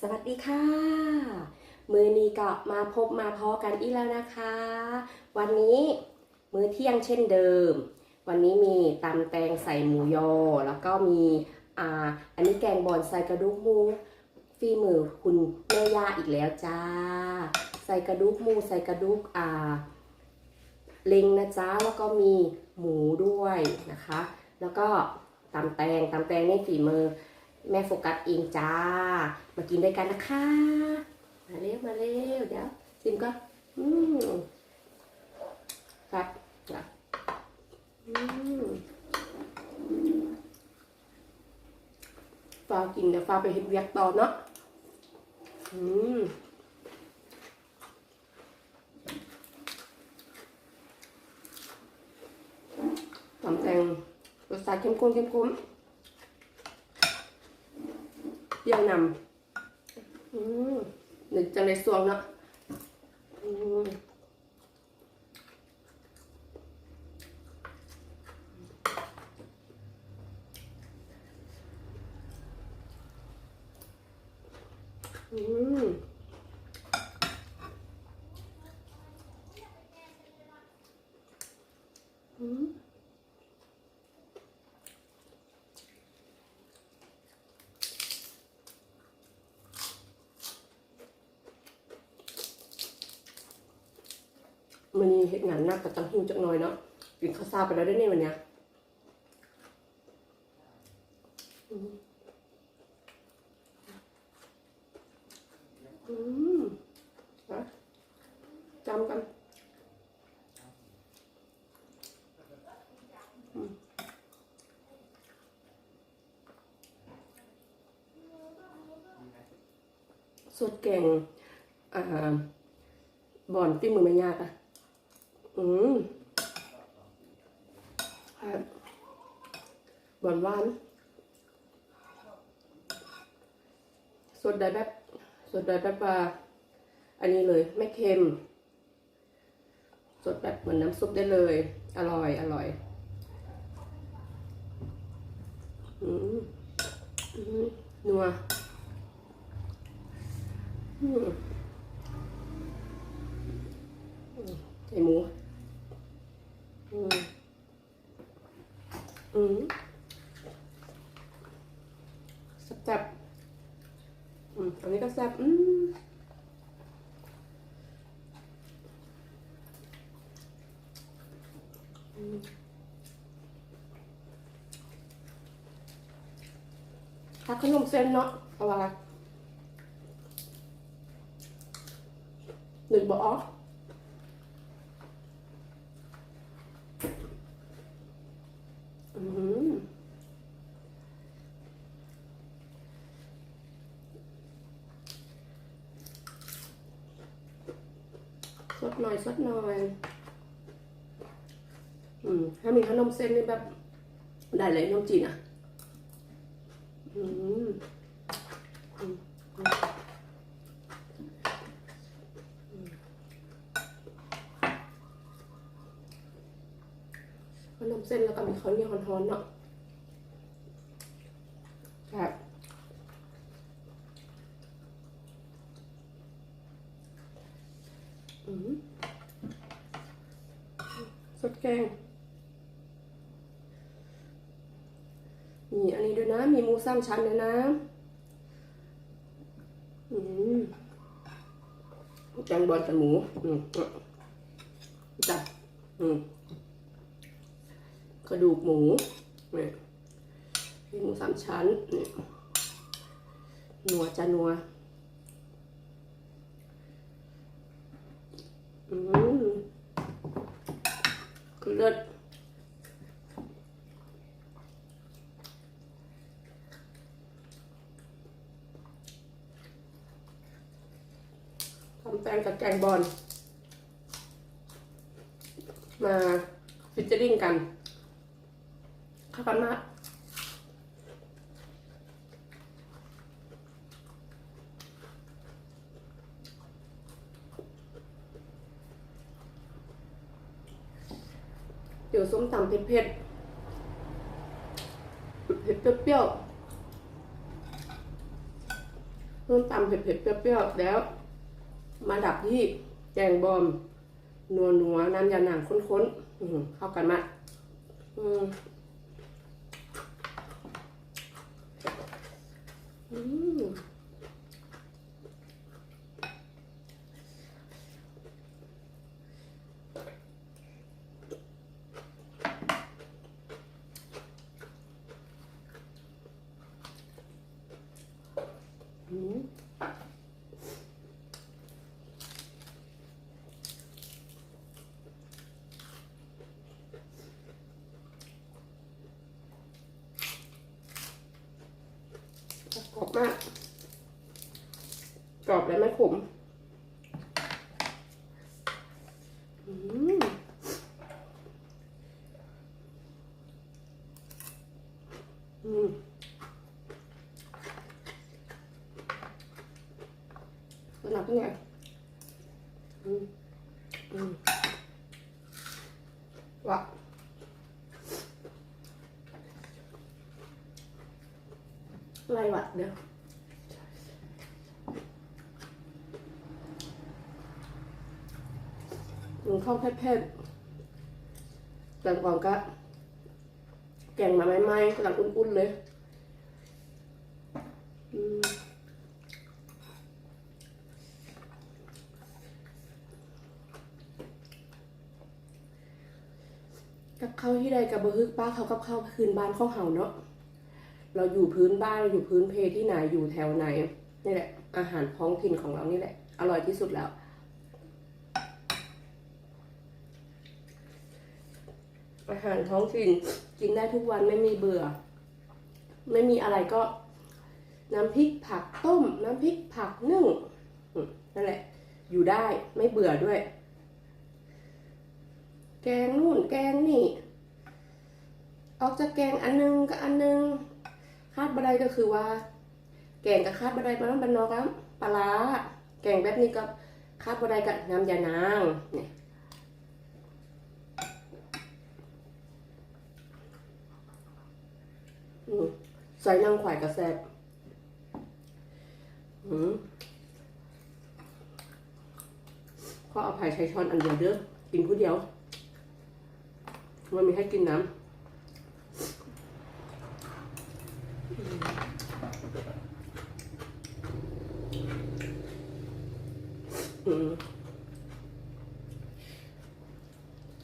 สวัสดีค่ะ มือนี้ก็มาพบมาพอกันอีกแล้วนะคะ วันนี้มื้อเที่ยงเช่นเดิม วันนี้มีตำแตงใส่หมูยอ แล้วก็มีอ่าอันนี้แกงบอนใส่กระดูกหมูฝีมือคุณแม่ย่าอีกแล้วจ้า ใส่กระดูกหมูใส่กระดูกอ่าเล็งนะจ๊ะแล้วก็มีหมูด้วยนะคะ แล้วก็ตำแตงตำแตงนี่ฝีมือ แม่โฟกัสเองจ้า มากินด้วยกันนะคะ มาเร็วมาเร็วเดี๋ยวซิมก็ อืมครับจ้ะอืมฟ้ากินเดี๋ยวฟ้าไปเฮ็ดเวียกต่อเนาะ อืมตำแตงรสชาติเข้มข้นเข้มข้น เปรี้ยวนำอืมหนึ่งจังในสวงเนาะอืมอืมอืม มั นมีเหตุงานหนักกับจังหูจักหน่อยเนาะกินข้าวซาไปแล้วได้เนี่ยวันเนี้ยอืมนะจำกันสดแกงอ่าบอนฝีมือไม่ยากอะ อืมครับหวานหวานสดได้แบบสดได้แบบว่าอันนี้เลย ไม่เค็ม สดแบบเหมือนน้ำซุปได้เลย อร่อย อร่อยอืมอืมนัวอืม ใส่หมู อืม อืมแซ่บๆ อันนี้ก็แซ่บอืมถ้าขนมเส้นเนาะเอาอะไรหนึ่งบออมสด หน่อยสดหน่อยอืมถ้ามีขนมเส้นนี่แบบได้เลยขนมจีนอะ อืมอืมอืมขนมเส้นแล้วก็มีข้าวเหนียวร้อนๆเนาะครับอืม สดแกงมีอันนี้ด้วยนะ มีหมูสามชั้นด้วยนะ อืมแกงบอลกับหมู อืมจ้ะอืมกระดูกหมูนี่มีหมูสามชั้นนี่นัวจะนัว อืมคือเลิศทำแป้งกับแกงบอลมาฟิชเจอริ่งกันเข้ากันมาก ยวส้มตำเผ็ดๆเผ็ดเปรี้ยวๆเพิ่มตำเผ็ดๆเปรี้ยวๆแล้ว มาดับที่แกงบอม นัวนัวๆน้ำยาหนังข้นๆเข้ากันมากอืมอืมอืม กรอบมาก กรอบและไม่ขมอืมอืม สนับเป็นไงอืมอืมว่ะอะไรวะเดี๋ยวหนูข้าแพบๆแต่ก่อนก็แกงมาไหม้ๆกำลังอุ่นๆเลยอืม กับข้าวที่ใดกับบะฮึกป้าเขากับข้าวคืนบ้านข้าวเห่าเนาะเราอยู่พื้นบ้านเราอยู่พื้นเพที่ไหนอยู่แถวไหนนี่แหละ อาหารท้องถิ่นของเรานี่แหละ อร่อยที่สุดแล้ว อาหารท้องถิ่นกินได้ทุกวันไม่มีเบื่อ ไม่มีอะไรก็ น้ำพริกผักต้ม น้ำพริกผักนึ่งนั่นแหละ อยู่ได้ไม่เบื่อด้วย แกงนู่นแกงนี่ ออกจากแกงอันนึงกับอันนึง คาดบันไดก็คือว่า แกงกับคาดบันไดมันเป็นนอกครับปลาร้าแกงแบบนี้ก็คาดบันไดกับน้ำยานางเนี่ยใส่นางขวายกระแซบอืมขออภัยใช้ช้อนอันเดียวเด้อกินผู้เดียว มันมีให้กินน้ำ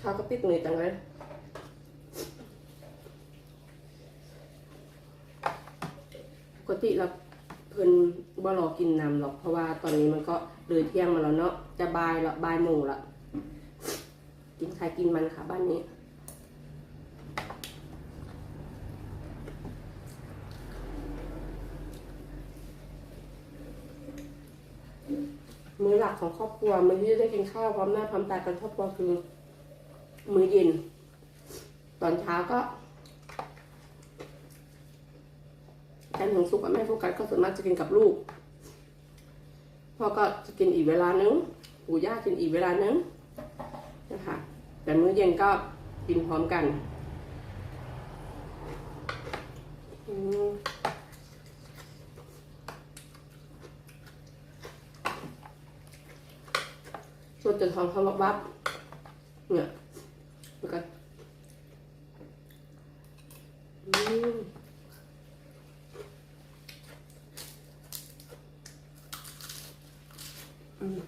ข้าวก็ปิดมือจังเลยปกติเราเพิ่นบ่รอกินน้ำหรอกเพราะว่าตอนนี้มันก็เลยเที่ยงมาแล้วเนาะจะบ่ายละบ่ายโมงละกินใครกินมันค่ะบ้านนี้ มื้อหลักของครอบครัวมื้อที่จะได้กินข้าวพร้อมหน้าพร้อมตากันครอบครัวคือ มื้อเย็น ตอนเช้าก็แทนของสุกกับแม่โฟกัสก็ส่วนมากจะกินกับลูกพ่อก็จะกินอีกเวลานึงปู่ย่ากินอีกเวลานึงนะคะแต่มื้อเย็นก็กินพร้อมกัน อืม สดจนท้องเขาวับวับเนี่ยแล้วก็อืมอืม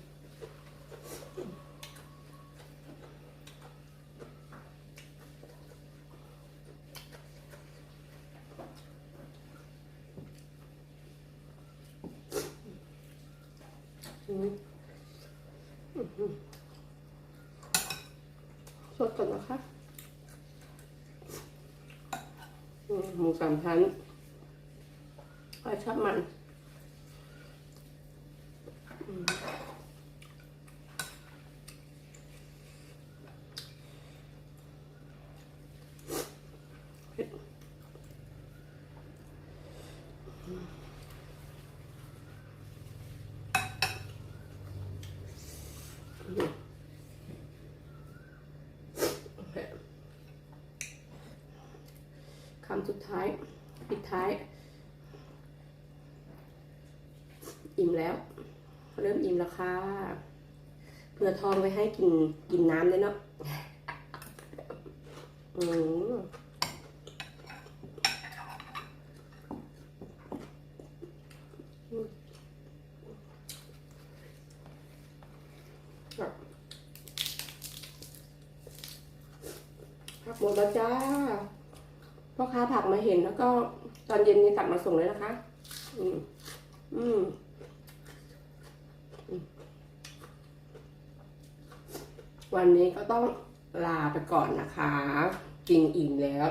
อืม สดก่อนนะคะหมูสามชั้นปลาชอบมันอืมเผ็ดโอเคคำสุดท้าย ปิดท้าย อิ่มแล้ว เริ่มอิ่มแล้วค่ะเพื่อทองไว้ให้กินกินน้ำเลยเนาะอืมผักหมดแล้วจ้า พ่อค้าผักมาเห็นแล้วก็ตอนเย็นนี้ตักมาส่งเลยนะคะ อืม อืมวันนี้ก็ต้องลาไปก่อนนะคะ กินอิ่มแล้ว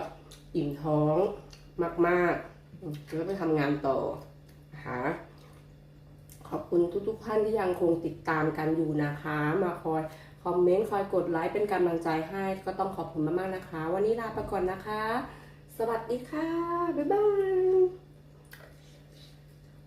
อิ่มท้องมากๆอืมเดี๋ยวไปทำงานต่อนะคะขอบคุณทุกๆท่านที่ยังคงติดตามกันอยู่นะคะ มาคอยคอมเมนต์คอยกดไลค์เป็นกำลังใจให้ก็ต้องขอบคุณมากๆนะคะ วันนี้ลาไปก่อนนะคะ สวัสดีค่ะ บ๊ายบาย